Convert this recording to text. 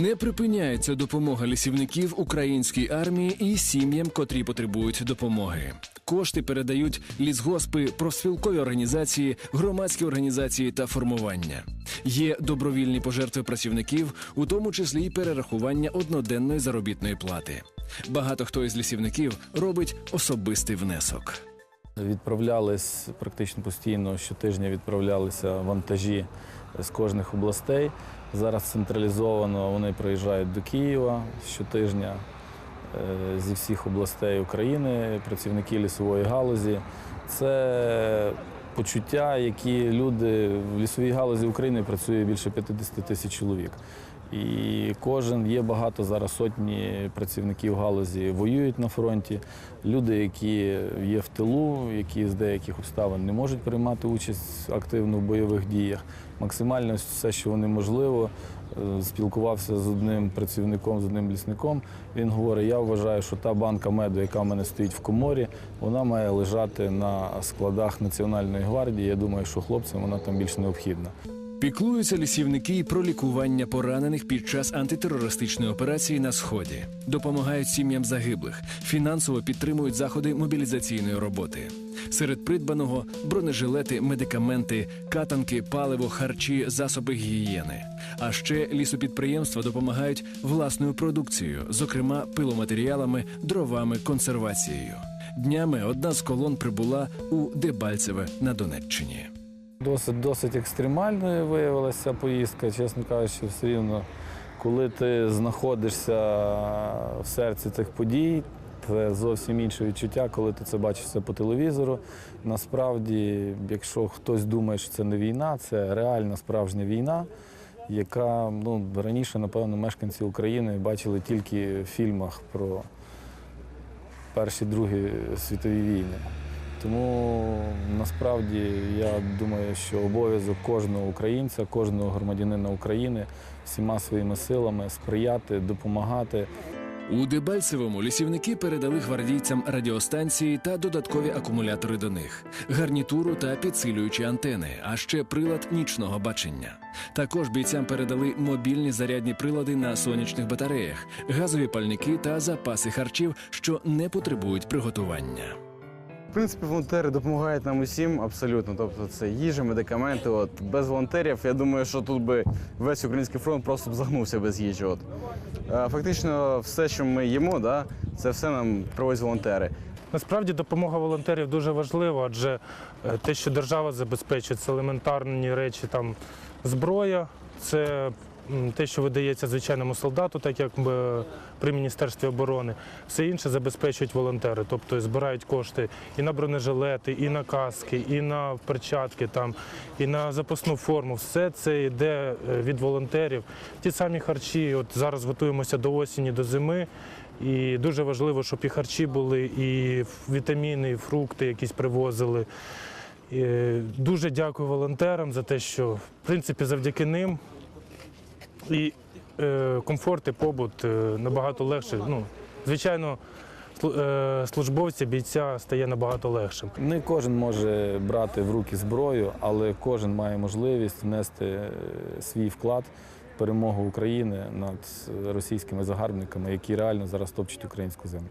Не припиняється допомога лісівників українській армії і сім'ям, котрі потребують допомоги. Кошти передають лісгоспи, профспілкові організації, громадські організації та формування. Є добровільні пожертви працівників, у тому числі й перерахування одноденної заробітної плати. Багато хто із лісівників робить особистий внесок. Відправлялись практично постійно щотижня відправлялися вантажі з кожних областей. Зараз централізовано вони приїжджають до Києва щотижня е, зі всіх областей України, працівники лісової галузі. Це почуття, які люди в лісовій галузі України працює більше 50 тисяч чоловік. І кожен є багато зараз сотні працівників галузі воюють на фронті. Люди, які є в тилу, які з деяких обставин не можуть приймати участь активно в бойових діях. Максимально все, що вони можливо. Е, Спілкувався з одним працівником, з одним лісником. Він говорить: я вважаю, що та банка меду, яка в мене стоїть в коморі, вона має лежати на складах Національної гвардії. Я думаю, що хлопцям вона там більш необхідна. Піклуються лісівники і про лікування поранених під час антитерористичної операції на сході, допомагають сім'ям загиблих, фінансово підтримують заходи мобілізаційної роботи. Серед придбаного бронежилети, медикаменти, катанки, паливо, харчі, засоби гігієни. А ще лісопідприємства допомагають власною продукцією, зокрема пиломатеріалами, дровами, консервацією. Днями одна з колон прибула у Дебальцеве на Донеччині. Досить досить екстремальною виявилася поїздка, чесно кажучи, все рівно, коли ти знаходишся в серці цих подій, це зовсім інше відчуття, коли ти це бачиш все по телевізору. Насправді, якщо хтось думає, що це не війна, це реальна справжня війна, яка ну, раніше, напевно, мешканці України бачили тільки в фільмах про Перші Другі світові війни. Тому насправді я думаю, що обов'язок кожного українця, кожного громадянина України всіма своїми силами сприяти, допомагати. У Дебальцевому лісівники передали гвардійцям радіостанції та додаткові акумулятори до них, гарнітуру та підсилюючі антени, а ще прилад нічного бачення. Також бійцям передали мобільні зарядні прилади на сонячних батареях, газові пальники та запаси харчів, що не потребують приготування. В принципі, волонтери допомагають нам усім абсолютно. Тобто це їжа, медикаменти. От без волонтерів, я думаю, що тут би весь український фронт просто б загнувся без їжі. От Е, фактично, все, що ми їмо, да, це все нам привозять волонтери. Насправді допомога волонтерів дуже важлива, адже е, те, що держава забезпечує, це елементарні речі, там зброя, це те, що видається звичайному солдату, так як е, при Міністерстві оборони. Все інше забезпечують волонтери, тобто збирають кошти і на бронежилети, і на каски, і на перчатки, там, і на запасну форму. Все це йде е, від волонтерів. Ті самі харчі. От зараз готуємося до осені, до зими. І дуже важливо, щоб і харчі були, і вітаміни, і фрукти якісь привозили. І дуже дякую волонтерам за те, що в принципі завдяки ним і е, комфорт і побут е, набагато легше. Ну, звичайно, е, службовця, бійця стає набагато легшим. Не кожен може брати в руки зброю, але кожен має можливість внести е, свій вклад перемогу України над російськими загарбниками, які реально зараз топчуть українську землю.